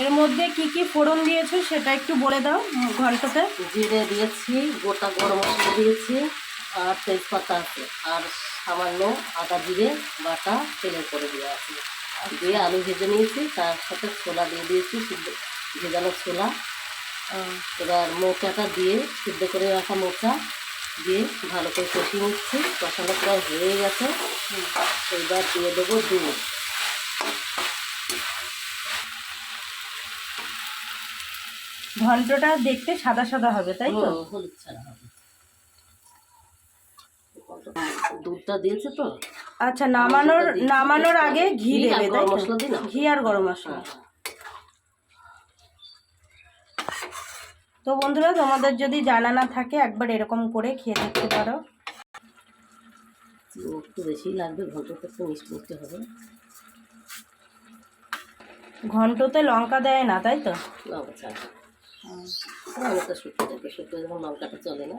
এর মধ্যে কি কি ফোড়ন দিয়েছ সেটা একটু বলে দাও ঘন্টতে। জিরে দিয়েছি গোটা গরম মশলা দিয়েছি আর তেজপাতা আছে আর সামান্য আদা জিরে বাটা তেলে করে দেওয়া আছে। দিয়ে আলু ভেজে নিয়েছি তার সাথে ছোলা দিয়ে দিয়েছি সিদ্ধ ভেজানো ছোলা। এবার মোচাটা দিয়ে সিদ্ধ করে রাখা মোচা দিয়ে ভালো করে কষিয়ে নিচ্ছি কষানো প্রায় হয়ে গেছে। এবার দিয়ে দেবো দুধ। ঘন্টটা দেখতে সাদা সাদা হবে তাই তো? হলুদ ছাড়া হবে। দুধটা দিয়েছে তো। আচ্ছা নামানোর নামানোর আগে ঘি দেবে তাই মশলা দিই ঘি আর গরম মশলা। হ্যাঁ, তো বন্ধুরা তোমাদের যদি জানা না থাকে একবার এরকম করে খেয়ে দেখতে পারো। একটু বেশি লাগবে ঘন্টাটা একটু মিষ্টি মিষ্টি হবে। ঘন্টতে লঙ্কা দেয় না তাই তো? লঙ্কা অনেকটা শুকিয়ে চলে না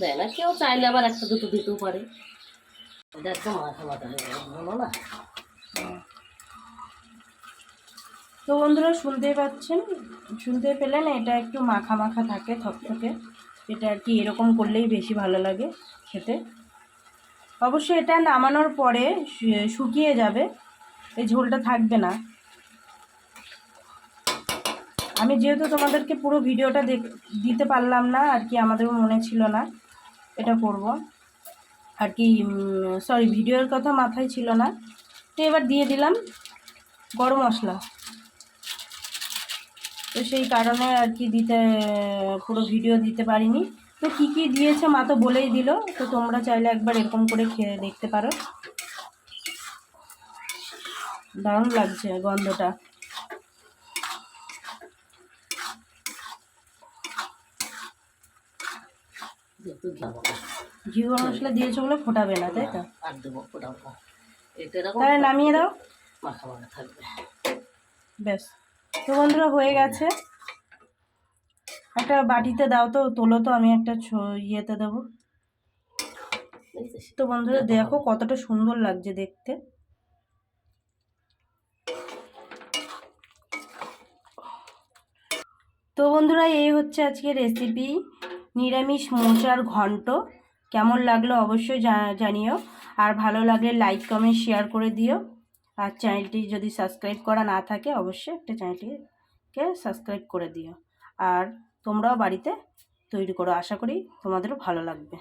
দেয় না। কেউ চাইলে আবার একটা দুটো দিতেও পারে। এটা একদম মাথা হয়ে গেল তো বন্ধুরা, শুনতেই পাচ্ছেন? শুনতে পেলেন, এটা একটু মাখা মাখা থাকে, থকথকে। এটা আর কি এরকম করলেই বেশি ভালো লাগে খেতে। অবশ্যই এটা নামানোর পরে শুকিয়ে যাবে। এই ঝোলটা থাকবে না। আমি যেহেতু তোমাদেরকে পুরো ভিডিওটা দিতে পারলাম না, আর কি আমাদেরও মনে ছিল না এটা করব। আর কি সরি ভিডিওর কথা মাথায় ছিল না। তো এবার দিয়ে দিলাম গরম মশলা। তো সেই কারণে আর কি দিতে, পুরো ভিডিও দিতে পারিনি। তো কী কী দিয়েছে মা তো বলেই দিল, তো তোমরা চাইলে একবার এরকম করে খেয়ে দেখতে পারো। দারুণ লাগছে গন্ধটা। যেহেতু ঘাবো ঘি গরম মশলা দিয়েছ বলে ফোটাবে না তাই তো? আর দেবো ফোটাবো। এটা এরকম তাহলে নামিয়ে দাও। মাখা মাখা থাকবে। ব্যাস। তো বন্ধুরা হয়ে গেছে। একটা বাটিতে দাও তো তোলো তো আমি একটা ইয়েতে দেবো। তো বন্ধুরা দেখো কতটা সুন্দর লাগছে দেখতে। তো বন্ধুরা এই হচ্ছে আজকে রেসিপি নিরামিষ মোচার ঘন্ট। কেমন লাগল অবশ্যই জানিও। আর ভালো লাগলে লাইক কমেন্ট শেয়ার করে দিও। আর চ্যানেলটি যদি সাবস্ক্রাইব করা না থাকে, অবশ্যই একটা চ্যানেলটিকে সাবস্ক্রাইব করে দিও। আর তোমরাও বাড়িতে তৈরি করো। আশা করি তোমাদেরও ভালো লাগবে।